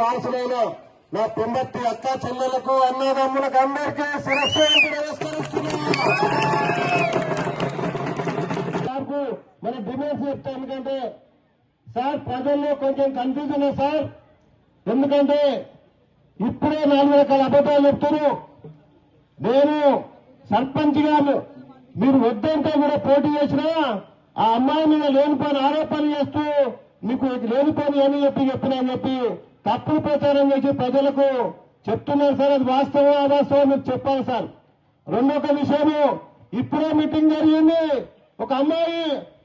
వారసులైన నా పెంబత్తి అక్క చెల్లెలకు అన్నదమ్ములకు అందరికీ శిరస్సు నమస్కరిస్తున్నాను. సార్కు మన డిమాండ్స్ చెప్తా ఎందుకంటే సార్ ప్రజల్లో కొంచెం కన్ఫ్యూజన్ సార్. ఎందుకంటే ఇప్పుడే నాలుగు రకాల అబద్ధాలు చెప్తున్నారు. నేను సర్పంచ్ గారు మీరు వద్దంటే కూడా పోటీ చేసినా ఆ అమ్మాయి మీద లేనిపోయిన ఆరోపణలు చేస్తూ మీకు లేనిపోని అని చెప్పి చెప్పినా చెప్పి తప్పుడు ప్రచారం చేసి ప్రజలకు చెప్తున్నారు సార్ అది వాస్తవం అవాస్తవం మీకు చెప్పాలి సార్. రెండొక విషయము ఇప్పుడే మీటింగ్ జరిగింది. ఒక అమ్మాయి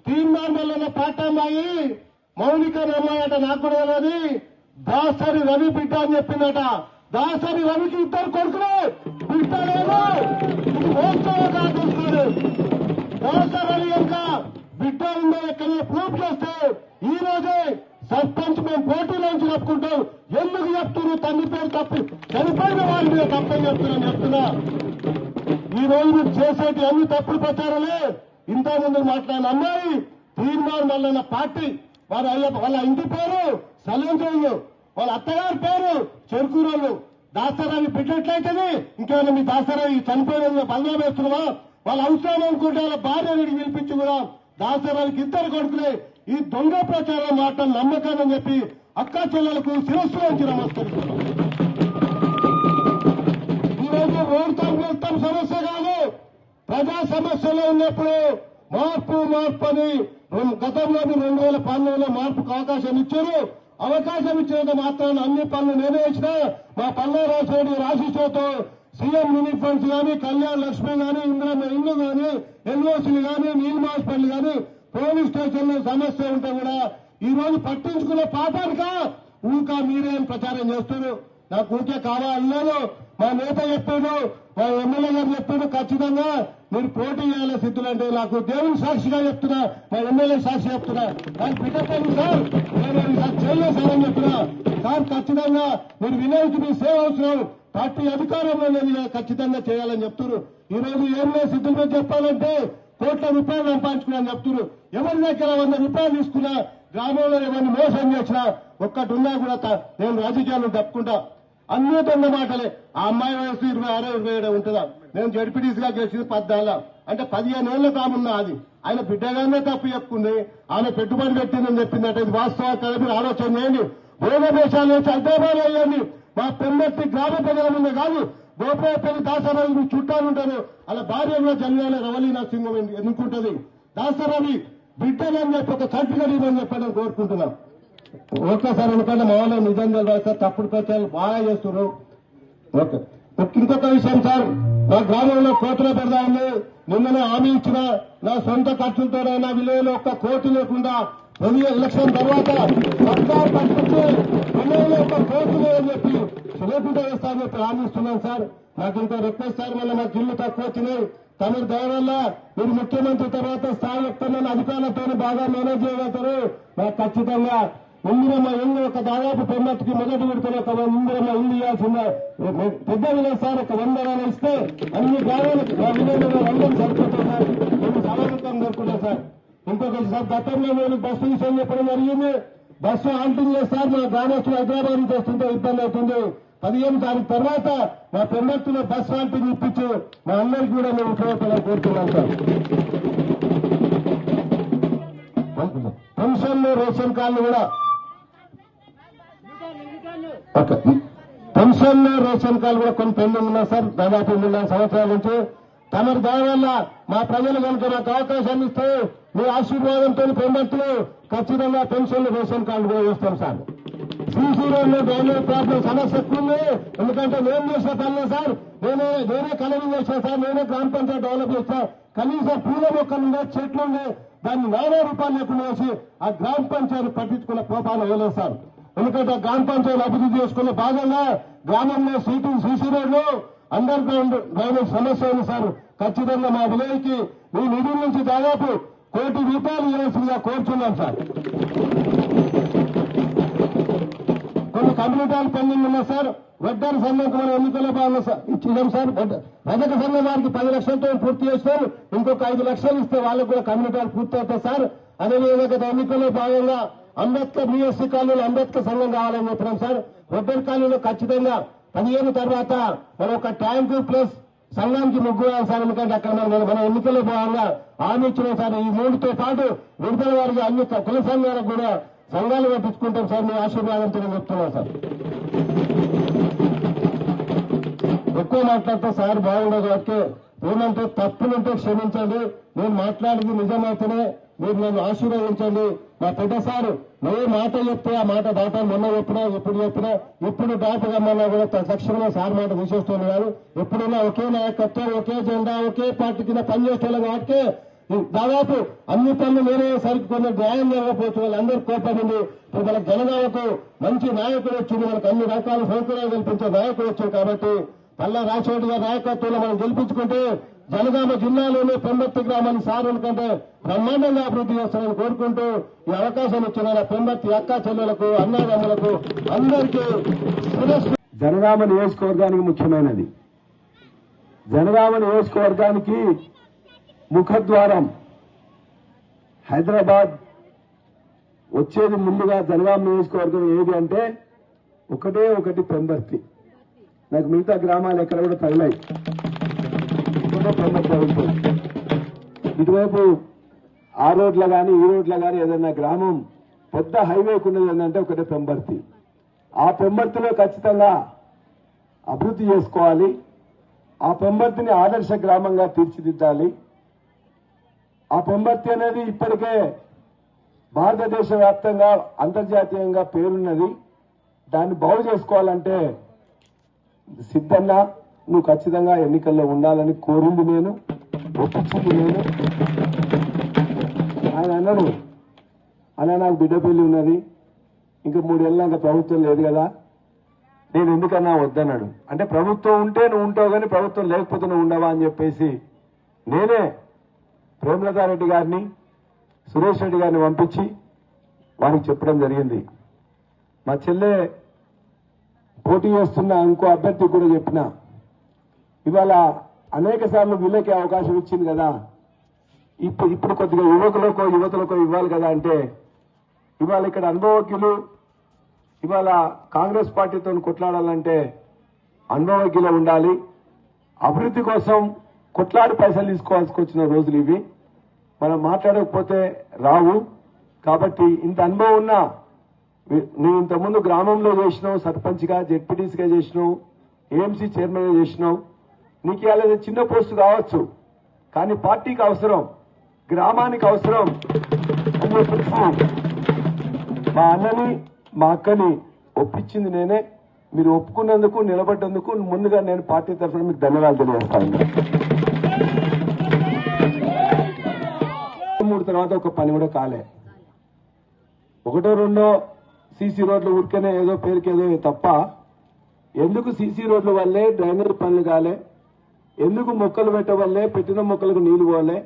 తీర్మానంలో ఉన్న పాట అమ్మాయి మౌలిక అమ్మాయట అమ్మాయి అట నాకు కూడా తెలియదు దాసరి రవి బిడ్డ అని చెప్పిందట. దాసరి రవికి ఇద్దరు కొడుకులు బిడ్డ లేదు ఇది దాసరి రవి యొక్క బిడ్డ ఉందో ఎక్కడ ప్రూఫ్ చేస్తే ఈ రోజే సర్పంచ్ మేము పోటీలోంచి చెప్పుకుంటాం. ఎందుకు చెప్తున్నారు? తండ్రి పేరు తప్పి. చనిపోయిన వారి మీద తప్పని చెప్తున్నాను చెప్తున్నా. ఈ రోజు మీరు చేసేటి అన్ని తప్పుడు ప్రచారాలే. ఇంత ముందు మాట్లాడిన అమ్మాయి తీర్మానం వల్ల పార్టీ వారి అయ్య వాళ్ళ ఇంటి పేరు సలీంజయ్య వాళ్ళ అత్తగారి పేరు చెరుకూరోళ్ళు దాసరావి పెట్టినట్లయితేనే ఇంకేమైనా మీ దాసరావి చనిపోయిన బంగా వేస్తున్నావా? వాళ్ళ అవసరం అనుకుంటే వాళ్ళ భార్య వీడికి పిలిపించి కూడా ఇద్దరు కొడుకులే. ఈ దొంగ ప్రచారం మాట నమ్మకాన్ని చెప్పి అక్కా చెల్లెలకు శిరస్సు నుంచి నమస్కరిస్తున్నాం. ఈ రోజు రోడ్ సమస్య కాదు. ప్రజా సమస్యలు ఉన్నప్పుడు మార్పు మార్పు అని రెండు- గతంలో రెండు వేల పన్నెండులో మార్పుకు అవకాశం ఇచ్చారు. అవకాశం ఇచ్చినంత మాత్రాన అన్ని పనులు నేనే ఇచ్చిన మా పల్లె రాజశేఖరి రాశిషోతో సీఎం మినీ ఫండ్స్ కానీ కళ్యాణ్ లక్ష్మి కానీ ఇంద్ర ఇల్లు కానీ ఎన్ఓసీలు కానీ నీల్ హాస్పిటల్ కానీ పోలీస్ స్టేషన్లో సమస్య ఉంటే కూడా ఈ రోజు పట్టించుకునే పాపానిక ఊకా మీరేం ప్రచారం చేస్తున్నారు. నాకు ఊరికే కావాలన్నాను మా నేత చెప్పాడు మా ఎమ్మెల్యే గారు చెప్పాడు ఖచ్చితంగా మీరు పోటీ చేయాలి సిద్ధులంటే నాకు దేవుని సాక్షిగా చెప్తున్నా మా ఎమ్మెల్యే సాక్షి చెప్తున్నా. నాకు బిడ్డపల్లి సార్. నేను ఈసారి చేయలేదు సార్ అని చెప్తున్నా. సార్ ఖచ్చితంగా మీరు వినాయకు మీ సేవ అవసరం. పార్టీ అధికారంలో లేదు ఖచ్చితంగా చేయాలని చెప్తున్నారు. ఈ రోజు ఏం లేదు సిద్ధుల మీద చెప్పాలంటే కోట్ల రూపాయలు సంపాదించుకున్నాను చెప్తున్నారు. ఎవరి దగ్గర వంద రూపాయలు తీసుకున్నా గ్రామంలో ఎవరిని మోసం చేసినా ఒక్కటి ఉన్నా కూడా త- నేను రాజకీయాలను తప్పుకుంటా. అన్ని దొంగ మాటలే. ఆ అమ్మాయి వయసు ఇరవై ఆరో ఇరవై ఏడో ఉంటుందా? నేను జడ్పీటీసీగా గెలిచింది పద్నాలుగు. అంటే పదిహేను ఏళ్ళ కామున్నా అది. ఆయన బిడ్డగానే తప్పు చెప్పుకుంది ఆయన పెట్టుబడి పెట్టిందని చెప్పిందంటే. ఇది వాస్తవం కదా మీరు ఆలోచన చేయండి. వేరే దేశాల నుంచి అడ్డబాలు అయ్యండి మా పెంబెట్టి గ్రామ ప్రజల ముందే కాదు గోపాలపల్లి దాసరావు చుట్టాలు ఉంటారు. అలా భార్య కూడా జన్యాల రవళి ఎందుకుంటది దాసరావి బిడ్డలని చెప్పి ఒక సర్టిఫికెట్ ఇవ్వని చెప్పని కోరుకుంటున్నాం. ఓకే సార్ మా వాళ్ళు నిజంగా సార్ తప్పుడు ప్రచారాలు బాగా చేస్తున్నారు. ఓకే. ఇంకొక విషయం సార్ నా గ్రామంలో కోతుల పెడదామని నిన్ననే హామీ ఇచ్చిన నా సొంత ఖర్చులతోనైనా విలువలో ఒక్క కోటి లేకుండా తొలి ఎలక్షన్ తర్వాత సర్కార్ పట్టుకుంటే విలువలో ఒక కోటి లేదని చెప్పి లేకుండా వేస్తామని చెప్పి హామీ ఇస్తున్నాను సార్. నాకు ఇంకా రిక్వెస్ట్ సార్ మళ్ళీ నాకు ఇల్లు తక్కువ వచ్చినాయి. తమరి దయవల్ల మీరు ముఖ్యమంత్రి తర్వాత స్థాయి ఎక్కువ అధికారులతో బాగా మేనేజ్ చేయగలుగుతారు. నాకు ఖచ్చితంగా ఇందిరమ్మ ఇల్లు ఒక దాదాపు పెన్నట్టుకి మొదటి విడతలో ఒక ఇందిరమ్మ ఇల్లు ఇవ్వాల్సిన పెద్ద విలేజ్ సార్ ఒక వంద నెలలు ఇస్తే అన్ని గ్రామాలకు మా విలేజ్లో అందరూ సరిపోతాయి సార్. మేము సమానత్వం కోరుకుంటా సార్. ఇంకొక సార్ గతంలో నేను బస్సు విషయం చెప్పడం జరిగింది. బస్సు హాల్టింగ్ సార్ మా గ్రామస్తులు హైదరాబాద్ నుంచి వస్తుంటే ఇబ్బంది అవుతుంది. పదిహేను తారీఖు తర్వాత మా పెన్నట్టులో బస్సు హాల్టింగ్ ఇప్పించు. మా అందరికి కూడా మేము ఉపయోగపడాలని కోరుతున్నాం సార్. పెన్షన్లు రేషన్ కార్డులు కూడా ఓకే. పెన్షన్లు రేషన్ కార్డు కూడా కొన్ని పెండింగ్ ఉన్నాయి సార్. దాదాపు మూడు నాలుగు సంవత్సరాల నుంచి తమరి దయ వల్ల మా ప్రజలు కనుక నాకు అవకాశం ఇస్తే మీ ఆశీర్వాదంతో పెంబట్టులు ఖచ్చితంగా పెన్షన్లు రేషన్ కార్డు కూడా వేస్తాం సార్. సీసీ రోడ్లు డ్రైనేజ్ ప్రాబ్లం సమస్య ఎక్కువ ఉంది. ఎందుకంటే నేను చేసిన పనులే సార్. నేనే నేనే కలరింగ్ చేసిన సార్. నేనే గ్రామ పంచాయతీ డెవలప్ చేస్తా కనీసం పూల మొక్కలు ఉండే చెట్లు ఉండే దాన్ని నానా రూపాయలు లేకుండా వేసి ఆ గ్రామ పంచాయతీ పట్టించుకున్న కోపాలు వేయలేదు సార్ ఎందుకంటే గ్రామ పంచాయతీ అభివృద్ధి చేసుకునే భాగంగా గ్రామంలో సీటు సీసీ రోడ్లు అండర్ గ్రౌండ్ డ్రైనేజ్ సమస్య ఉంది సార్. ఖచ్చితంగా మా విలేజ్కి మీ నిధుల నుంచి దాదాపు కోటి రూపాయలు ఇవ్వాల్సిందిగా కోరుచున్నాం సార్. కొన్ని కమ్యూనిటీలు పెండింగ్ ఉన్నాయి సార్. వడ్డారి సంఘంకు మనం ఎన్నికల్లో భాగంగా ఇచ్చినాం సార్. రజక సంఘం వారికి పది లక్షలతో పూర్తి చేస్తాం ఇంకొక ఐదు లక్షలు ఇస్తే వాళ్ళకు కూడా కమ్యూనిటీ పూర్తి అవుతాయి సార్. అదేవిధంగా గత ఎన్నికల్లో భాగంగా అంబేద్కర్ న్యూఎస్సీ కాలనీలో అంబేద్కర్ సంఘం కావాలని చెప్పినాం సార్. వడ్డర్ కాలనీలో ఖచ్చితంగా పదిహేను తర్వాత మనం ఒక ట్యాంకు ప్లస్ సంఘానికి ముగ్గురు వేయాలి సార్. ఎందుకంటే అక్కడ మనం మన ఎన్నికల్లో భాగంగా హామీ ఇచ్చినాం సార్. ఈ మూడుతో పాటు విడుదల వారికి అన్ని కుల సంఘాలకు కూడా సంఘాలు పట్టించుకుంటాం సార్. మీ ఆశీర్వాదంతో చెప్తున్నాం సార్. ఎక్కువ మాట్లాడితే సార్ బాగుండదు. కాబట్టి ఏమంటే తప్పులుంటే క్షమించండి. నేను మాట్లాడింది నిజమైతేనే మీరు నన్ను ఆశీర్వదించండి. మా పెద్ద సారు నువ్వు మాట చెప్తే ఆ మాట దాటాను మొన్న చెప్పినా ఎప్పుడు చెప్పినా ఎప్పుడు దాటగమ్మన్నా కూడా తక్షణమే సార్ మాట తీసేస్తుంది కాదు. ఎప్పుడైనా ఒకే నాయకత్వం ఒకే జెండా ఒకే పార్టీ కింద పనిచేసేలా కాబట్టి దాదాపు అన్ని పనులు నేనే సరికి కొన్ని న్యాయం జరగకపోవచ్చు. వాళ్ళందరూ కోపం ఉంది ఇప్పుడు మన జనగాలకు మంచి నాయకుడు వచ్చింది మనకు అన్ని రకాల సౌకర్యాలు కల్పించే నాయకుడు వచ్చాడు కాబట్టి పల్లా రాజశేఖర్ గారి నాయకత్వంలో మనం గెలిపించుకుంటే జనగామ జిల్లాలోనే పెంబర్తి గ్రామాన్ని సారుల కంటే బ్రహ్మాండంగా అభివృద్ధి చేస్తారని కోరుకుంటూ ఈ అవకాశం ఇచ్చిన పెంబర్తి అక్క చెల్లెలకు అన్నదమ్ములకు అందరికీ జనగామ నియోజకవర్గానికి ముఖ్యమైనది. జనగామ నియోజకవర్గానికి ముఖద్వారం హైదరాబాద్ వచ్చేది ముందుగా జనగామ నియోజకవర్గం ఏది అంటే ఒకటే ఒకటి పెంబర్తి నాకు మిగతా గ్రామాలు ఎక్కడ కూడా తగిలాయి. ఒకటే పెంబర్తి ఇటువైపు ఆ రోడ్ల కానీ ఈ రోడ్ల కానీ ఏదైనా గ్రామం పెద్ద హైవేకు ఉన్నది ఏంటంటే ఒకటే పెంబర్తి. ఆ పెంబర్తిలో ఖచ్చితంగా అభివృద్ధి చేసుకోవాలి. ఆ పెంబర్తిని ఆదర్శ గ్రామంగా తీర్చిదిద్దాలి. ఆ పెంబర్తి అనేది ఇప్పటికే భారతదేశ వ్యాప్తంగా అంతర్జాతీయంగా పేరున్నది. దాన్ని బాగు చేసుకోవాలంటే సిద్ధంగా నువ్వు ఖచ్చితంగా ఎన్నికల్లో ఉండాలని కోరింది నేను ఒప్పించింది నేను. ఆయన అన్నాడు అన్న నాకు బిడ్డ పెళ్ళి ఉన్నది. ఇంకా మూడేళ్ళ ఇంకా ప్రభుత్వం లేదు కదా. నేను ఎందుకన్నా వద్దన్నాడు. అంటే ప్రభుత్వం ఉంటే నువ్వు ఉంటావు కానీ ప్రభుత్వం లేకపోతే నువ్వు ఉండవా అని చెప్పేసి నేనే ప్రేమలతారెడ్డి గారిని సురేష్ రెడ్డి గారిని పంపించి వారికి చెప్పడం జరిగింది. మా చెల్లె పోటీ చేస్తున్న ఇంకో అభ్యర్థి కూడా చెప్పిన ఇవాళ అనేక సార్లు వీళ్ళకి అవకాశం ఇచ్చింది కదా. ఇప్పుడు ఇప్పుడు కొద్దిగా యువకులకో యువతలకో ఇవ్వాలి కదా అంటే ఇవాళ ఇక్కడ అనుభవజ్ఞులు ఇవాళ కాంగ్రెస్ పార్టీతో కొట్లాడాలంటే అనుభవజ్ఞులు ఉండాలి. అభివృద్ధి కోసం కొట్లాడి పైసలు తీసుకోవాల్సి వచ్చిన రోజులు ఇవి. మనం మాట్లాడకపోతే రావు. కాబట్టి ఇంత అనుభవం ఉన్నా నువ్వు ఇంతకుముందు గ్రామంలో చేసినావు సర్పంచ్గా జెడ్పీటీసీగా చేసినావు ఏఎంసీ చైర్మన్గా చేసినావు నీకు ఇవాళ చిన్న పోస్టు కావచ్చు. కానీ పార్టీకి అవసరం గ్రామానికి అవసరం. మా అన్నని మా అక్కని ఒప్పించింది నేనే. మీరు ఒప్పుకున్నందుకు నిలబడ్డందుకు ముందుగా నేను పార్టీ తరఫున మీకు ధన్యవాదాలు తెలియజేస్తాను మూడు తర్వాత ఒక పని కూడా కాలే. ఒకటో రెండో సీసీ రోడ్లు ఊరికనే ఏదో పేరుకి ఏదో తప్ప ఎందుకు సీసీ రోడ్ల వల్లే డ్రైనేజ్ పనులు కాలే? ఎందుకు మొక్కలు పెట్టవల్లే? పెట్టిన మొక్కలకు నీళ్ళు పోలే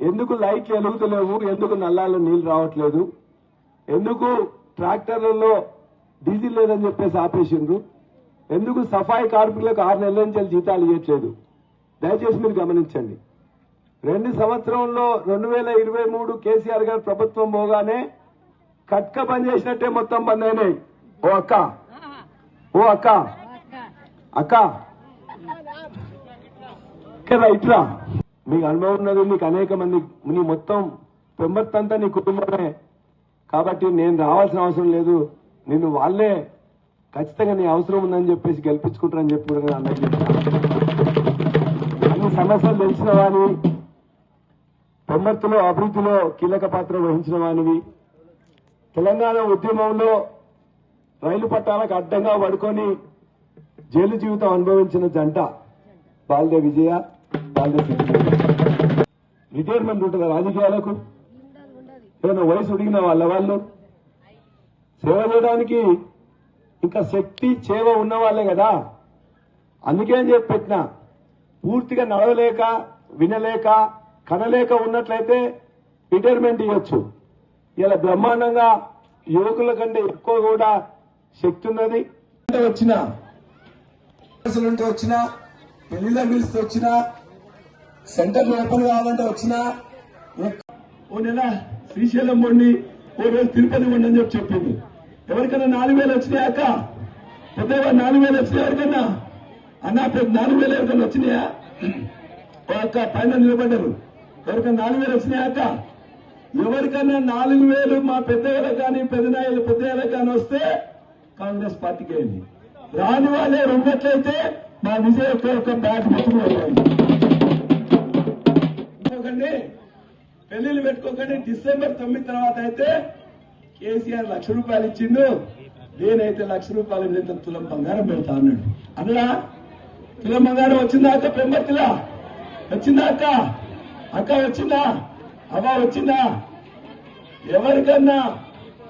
ఎందుకు లైట్లు వెలుగుతలేవు? ఎందుకు నల్లాల్లో నీళ్ళు రావట్లేదు? ఎందుకు ట్రాక్టర్లలో డీజిల్ లేదని చెప్పేసి ఆపేసిండ్రు? ఎందుకు సఫాయి కార్మికులకు ఆరు నెలల నుంచి జీతాలు ఇవ్వట్లేదు దయచేసి మీరు గమనించండి. రెండు సంవత్సరంలో రెండు వేల ఇరవై మూడు కేసీఆర్ గారు ప్రభుత్వం పోగానే కట్క బంద్ చేసినట్టే మొత్తం బంద్ అయినాయి. ఓ అక్క. ఓ అక్క. అక్క. ఇట్లా. మీకు అనుభవం ఉన్నది మీకు అనేక మంది నీ మొత్తం పెంబర్తంతా నీ కుటుంబమే. కాబట్టి నేను రావాల్సిన అవసరం లేదు. నిన్ను వాళ్ళే ఖచ్చితంగా నీ అవసరం ఉందని చెప్పేసి గెలిపించుకుంటారని చెప్పి కూడా అందరికీ అన్ని సమస్యలు తెలిసిన వాని పెంబర్తులో అభివృద్ధిలో కీలక పాత్ర వహించిన వానివి తెలంగాణ ఉద్యమంలో రైలు పట్టాలకు అడ్డంగా పడుకొని జైలు జీవితం అనుభవించిన జంట బాల్దే విజయ. బాల్దే రిటైర్మెంట్ ఉంటుందా రాజకీయాలకు? ఏదైనా వయసు ఉడిగిన వాళ్ళ వాళ్ళు? సేవ చేయడానికి ఇంకా శక్తి చేవ ఉన్న వాళ్ళే కదా. అందుకే అని చెప్పి పెట్టిన. పూర్తిగా నడవలేక వినలేక కనలేక ఉన్నట్లయితే రిటైర్మెంట్ ఇవ్వచ్చు. ఇలా బ్రహ్మాండంగా యువకుల కంటే ఎక్కువ కూడా శక్తి ఉన్నది. వచ్చిన వచ్చిన పెళ్ళిలో పిలిస్తే వచ్చినా సెంటర్ ఓపెన్ కావాలంటే వచ్చినా ఓ నెల శ్రీశైలం వండి ఓ రోజు తిరుపతి వండి అని చెప్పి చెప్పింది. ఎవరికైనా నాలుగు వేలు వచ్చినాయా అక్క? పెద్దగా నాలుగు వేలు వచ్చినాయి ఎవరికన్నా అన్న పెద్ద నాలుగు వేలు ఎవరికైనా వచ్చినాయా? ఓ అక్క పైన నిలబడ్డారు. ఎవరికైనా నాలుగు వేలు వచ్చినాయా అక్క? ఎవరికైనా నాలుగు వేలు మా పెద్దవాళ్ళకి కానీ పెద్దనాయలు పెద్దవాళ్ళకి కానీ వస్తే కాంగ్రెస్ పార్టీకి అయింది. రాని వాళ్ళే రెండట్లయితే మా విజయ్ యొక్క యొక్క బ్యాట్ పెట్టుకోవాలి పెట్టుకోకండి. పెళ్ళిళ్ళు పెట్టుకోకండి. డిసెంబర్ తొమ్మిది తర్వాత అయితే కేసీఆర్ లక్ష రూపాయలు ఇచ్చిండు. నేనైతే లక్ష రూపాయలు లేదా తులం బంగారం పెడతా అన్నాడు. అన్నడా తులం బంగారం వచ్చిందా అక్క? పెంబర్తిలా వచ్చిందా అక్క? అక్క వచ్చిందా? అవ్వ వచ్చిందా? ఎవరికన్నా?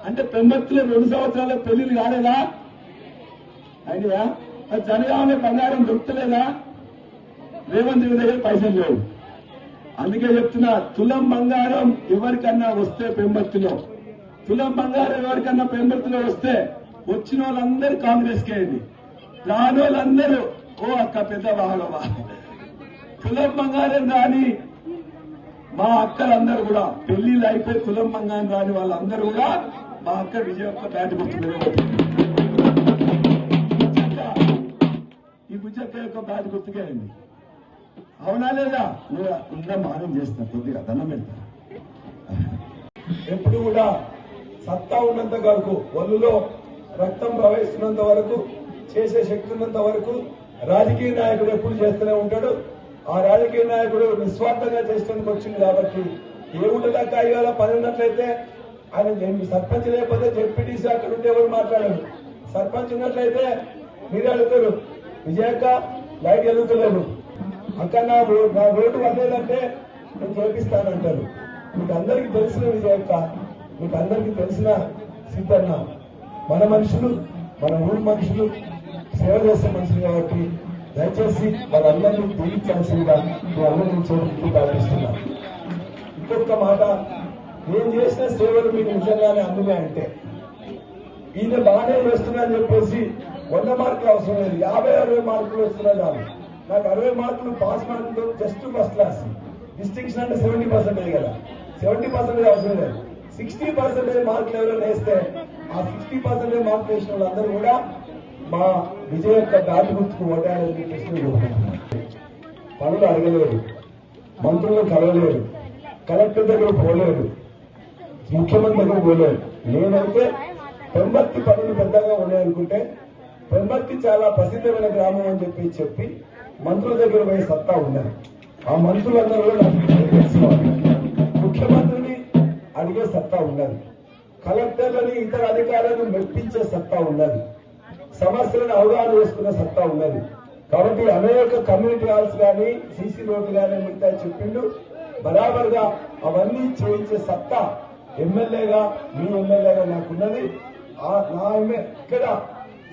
అంటే పెంబర్తిలో రెండు సంవత్సరాల పెళ్ళిలు కాలేదా? అయినయా? మరి బంగారం దొరుకుతలేదా? రేవంత్ రెడ్డి దగ్గర పైసలు లేవు. అందుకే చెప్తున్నా తులం బంగారం ఎవరికన్నా వస్తే పెంబర్తిలో. తులం బంగారం ఎవరికన్నా పెంబర్తిలో వస్తే వచ్చిన వాళ్ళందరూ కాంగ్రెస్ కేయండి రాని వాళ్ళందరూ ఓ అక్క పెద్ద వాహనమా? తులం బంగారం రాని మా అక్కలందరూ కూడా పెళ్ళిళ్ళు అయిపోయి తులం బంగారం రాని వాళ్ళందరూ కూడా మా అక్క విజయ ఒక్క బ్యాట్ గుర్తు ఈ బుజ్జక్క యొక్క బ్యాట్ గుర్తుకేయండి అవునా లేదా? నువ్వు ఇంకా మానం చేస్తా కొద్దిగా దండం పెడతా. ఎప్పుడు కూడా సత్తా ఉన్నంత వరకు ఒళ్ళులో రక్తం ప్రవహిస్తున్నంత వరకు చేసే శక్తి ఉన్నంత వరకు రాజకీయ నాయకుడు ఎప్పుడు చేస్తూనే ఉంటాడు. ఆ రాజకీయ నాయకుడు నిస్వార్థంగా చేసేందుకు వచ్చింది కాబట్టి ఏ ఉండదాకా ఇవాళ పని ఉన్నట్లయితే ఆయన సర్పంచ్ లేకపోతే జెడ్పీటీసీ అక్కడ ఉంటే ఎవరు మాట్లాడరు. సర్పంచ్ ఉన్నట్లయితే మీరు అడుగుతారు. విజయక లైట్ వెలుగుతలేదు. అక్కడ నా రో- నా రోడ్డు పడలేదంటే నేను చేపిస్తానంటారు. మీకు అందరికీ తెలిసిన విజయక్క మీకు అందరికీ తెలిసిన సిద్ధన్న మన మనుషులు మన ఊరి మనుషులు సేవ చేసే మనుషులు కాబట్టి దయచేసి వాళ్ళందరినీ దీవించాల్సిందిగా మీ అందరినీ చోటుకి ప్రార్థిస్తున్నా. ఇంకొక మాట నేను చేసిన సేవలు మీకు నిజంగానే అందున్నాయంటే ఈయన బాగానే చేస్తున్నా అని చెప్పేసి వంద మార్కులు అవసరం లేదు. యాభై అరవై మార్కులు వస్తున్నా చాలు నాకు అరవై మార్కులు పాస్ మార్కులు జస్ట్ ఫస్ట్ క్లాస్ డిస్టింక్షన్ అంటే సెవెంటీ పర్సెంటేజ్ కదా. సెవెంటీ పర్సెంటేజ్ అవసరం లేదు. సిక్స్టీ పర్సెంటేజ్ మార్కులు ఎవరైనా వేస్తే ఆ సిక్స్టీ పర్సెంటేజ్ మార్కులు వేసిన వాళ్ళందరూ కూడా మా విజయ యొక్క దాటి గుర్తుకు ఓటాలని చెప్పేసి పనులు అడగలేదు. మంత్రులను కలవలేదు. కలెక్టర్ దగ్గర పోలేదు. ముఖ్యమంత్రి దగ్గర పోలేదు. నేనైతే పెంబర్తి పనులు పెద్దగా ఉన్నాయనుకుంటే పెంబర్తి చాలా ప్రసిద్ధమైన గ్రామం అని చెప్పి చెప్పి మంత్రుల దగ్గర పోయే సత్తా ఉన్నది ఆ మంత్రులందరూ కూడా నాకు ముఖ్యమంత్రిని అడిగే సత్తా ఉన్నది కలెక్టర్లని ఇతర అధికారులను మెప్పించే సత్తా ఉన్నది సమస్యలను అవగాహన చేసుకునే సత్తా ఉన్నది కాబట్టి అనేక కమ్యూనిటీ హాల్స్ కానీ సీసీ రోడ్లు కానీ మిగతా చెప్పిండు. బరాబర్గా అవన్నీ చేయించే సత్తా ఎమ్మెల్యేగా మీ ఎమ్మెల్యేగా నాకున్నది ఆ నా ఎమ్మె ఇక్కడ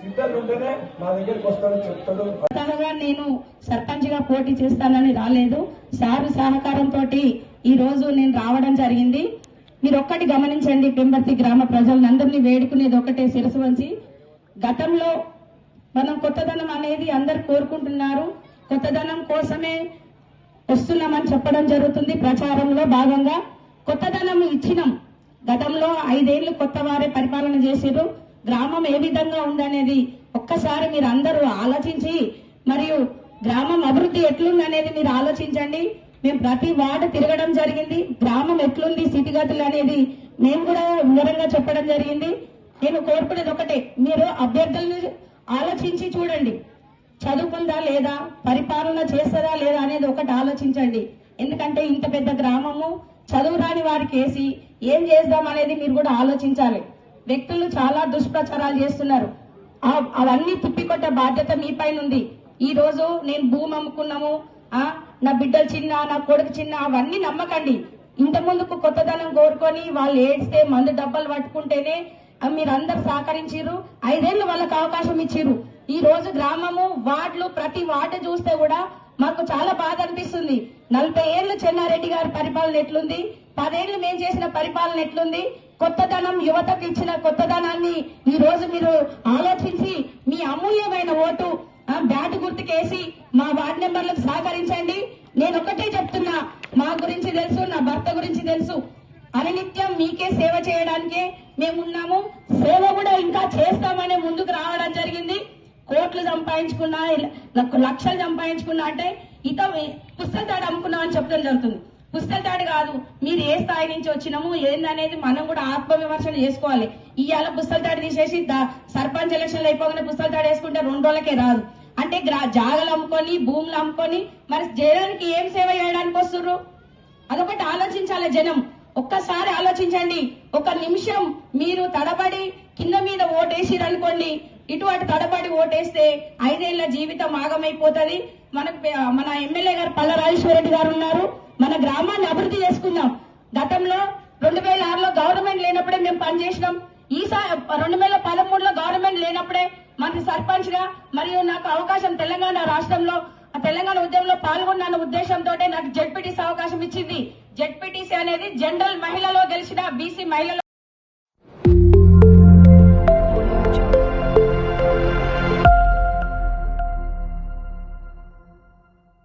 సిద్ధంగా ఉంటేనే నా దగ్గరికి వస్తాడని చెప్తాడు. నేను సర్పంచ్గా పోటీ చేస్తానని రాలేదు. సారు సహకారంతో ఈ రోజు నేను రావడం జరిగింది. మీరు ఒక్కటి గమనించండి పెంబర్తి గ్రామ ప్రజలందరినీ వేడుకునేది ఒకటే శిరసు వంచి. గతంలో మనం కొత్తదనం అనేది అందరు కోరుకుంటున్నారు. కొత్తదనం కోసమే వస్తున్నామని చెప్పడం జరుగుతుంది ప్రచారంలో భాగంగా. కొత్తదనం ఇచ్చినాం. గతంలో ఐదేళ్ళు కొత్త వారే పరిపాలన చేసారు గ్రామం ఏ విధంగా ఉందనేది ఒక్కసారి మీరు అందరూ ఆలోచించి మరియు గ్రామం అభివృద్ధి ఎట్లుంది అనేది మీరు ఆలోచించండి. మేము ప్రతి వార్డు తిరగడం జరిగింది. గ్రామం ఎట్లుంది స్థితిగతులు అనేది మేము కూడా వివరంగా చెప్పడం జరిగింది. నేను కోరుకునేది ఒకటే మీరు అభ్యర్థులను ఆలోచించి చూడండి. చదువుకుందా లేదా పరిపాలన చేస్తుందా లేదా అనేది ఒకటి ఆలోచించండి. ఎందుకంటే ఇంత పెద్ద గ్రామము చదువు రాని వారికి వేసి ఏం చేద్దాం అనేది మీరు కూడా ఆలోచించాలి. వ్యక్తులు చాలా దుష్ప్రచారాలు చేస్తున్నారు. అవన్నీ తిప్పికొట్టే బాధ్యత మీ పైన ఉంది. ఈ రోజు నేను భూమి అమ్ముకున్నాము ఆ నా బిడ్డలు చిన్న నా కొడుకు చిన్న అవన్నీ నమ్మకండి. ఇంత ముందుకు కొత్తదనం కోరుకొని వాళ్ళు ఏడిస్తే మందు డబ్బాలు పట్టుకుంటేనే మీరందరు సహకరించారు ఐదేళ్ళు వాళ్ళకి అవకాశం ఇచ్చిర్రు. ఈ రోజు గ్రామము వార్డులు ప్రతి వార్డు చూస్తే కూడా మాకు చాలా బాధ అనిపిస్తుంది. నలభై ఏళ్ళు చెన్నారెడ్డి గారి పరిపాలన ఎట్లుంది? పదేళ్ళు మేము చేసిన పరిపాలన ఎట్లుంది? కొత్తదనం యువతకు ఇచ్చిన కొత్తదనాన్ని ఈ రోజు మీరు ఆలోచించి మీ అమూల్యమైన ఓటు బ్యాట్ గుర్తుకేసి మా వార్డు నెంబర్లకు సహకరించండి. నేను ఒకటే చెప్తున్నా మా గురించి తెలుసు నా భర్త గురించి తెలుసు. అనునిత్యం మీకే సేవ చేయడానికే మేమున్నాము. సేవ కూడా ఇంకా చేస్తామనే ముందుకు రావడం జరిగింది. కోట్లు సంపాదించుకున్నా లక్షలు సంపాదించుకున్నా అంటే ఇత పుస్తల అమ్ముకున్నా అని చెప్పడం జరుగుతుంది. పుస్తకాడు కాదు మీరు ఏ స్థాయి నుంచి వచ్చినాము ఏందనేది మనం కూడా ఆత్మ విమర్శన చేసుకోవాలి. ఇవాళ పుస్తల తాడు తీసేసి సర్పంచ్ ఎలక్షన్లు అయిపోగానే పుస్తల తాడు వేసుకుంటే రెండు రోజులకే రాదు. అంటే జాగలు అమ్ముకొని భూములు అమ్ముకొని మరి జనానికి ఏం సేవ చేయడానికి వస్తుర్రు? అదొకటి ఆలోచించాలి జనం. ఒక్కసారి ఆలోచించండి. ఒక నిమిషం మీరు తడబడి కింద మీద ఓటేసిరు అనుకోండి ఇటు అటు తడబడి ఓటేస్తే ఐదేళ్ళ జీవితం ఆగమైపోతుంది. మనకు మన ఎమ్మెల్యే గారు పల్ల రాజేశ్వరరెడ్డి గారు ఉన్నారు. మన గ్రామాన్ని అభివృద్ధి చేసుకుందాం. గతంలో రెండు వేల ఆరులో గవర్నమెంట్ లేనప్పుడే మేము పనిచేసినాం ఈసారి రెండు వేల పదమూడులో గవర్నమెంట్ లేనప్పుడే మనకి సర్పంచ్గా మరియు నాకు అవకాశం తెలంగాణ రాష్ట్రంలో ఆ తెలంగాణ ఉద్యమంలో పాల్గొన్న ఉద్దేశంతో నాకు జెడ్పీటీసీ అవకాశం ఇచ్చింది. జెడ్పీటీసీ అనేది జనరల్ మహిళలో గెలిచిన బీసీ మహిళలో